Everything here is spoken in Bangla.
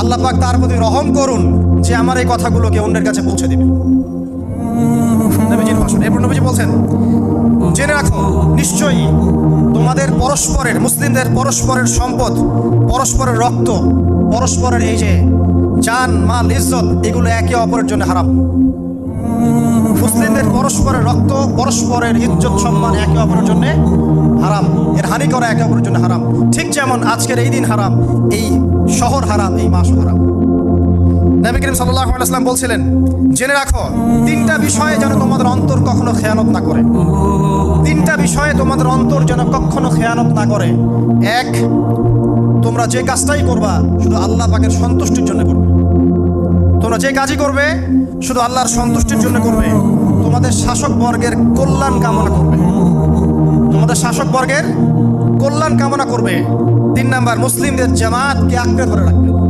আল্লাহ পাক তার প্রতি রহম করুন যে আমার এই কথাগুলোকে অন্যের কাছে পৌঁছে দিবে। এরপর নবীজি বলছেন, জেনে রাখো, নিশ্চয়ই তোমাদের পরস্পরের, মুসলিমদের পরস্পরের সম্পদ, পরস্পরের রক্ত, পরস্পরের এই যে জান, মাল, ইজ্জত, এগুলো একে অপরের জন্য হারাম। পরস্পরের রক্ত, পরস্পরের ইজ্জত, সম্মান একে অপরের জন্য হারাম। এর হানি করা একে অপরের জন্য হারাম। ঠিক যেমন আজকের এই দিন হারাম, এই শহর হারাম, এই মাসও হারাম। নবী করিম সাল্লাহ আলাইসলাম বলছিলেন, জেনে রাখো, তিনটা বিষয়ে যেন তোমাদের অন্তর কখনো খেয়ানত না করে। তিনটা বিষয়ে তোমাদের অন্তর যেন কখনো খেয়ানত না করে। এক, তোমরা যে কাজটাই করবা, শুধু আল্লাহ পাকের সন্তুষ্টির জন্য করবে। তোমরা যে কাজই করবে, শুধু আল্লাহর সন্তুষ্টির জন্য করবে। তোমাদের শাসক বর্গের কল্যাণ কামনা করবে। তোমাদের শাসক বর্গের কল্যাণ কামনা করবে। তিন নাম্বার, মুসলিমদের জামাতকে আঁকড়ে ধরে রাখবে।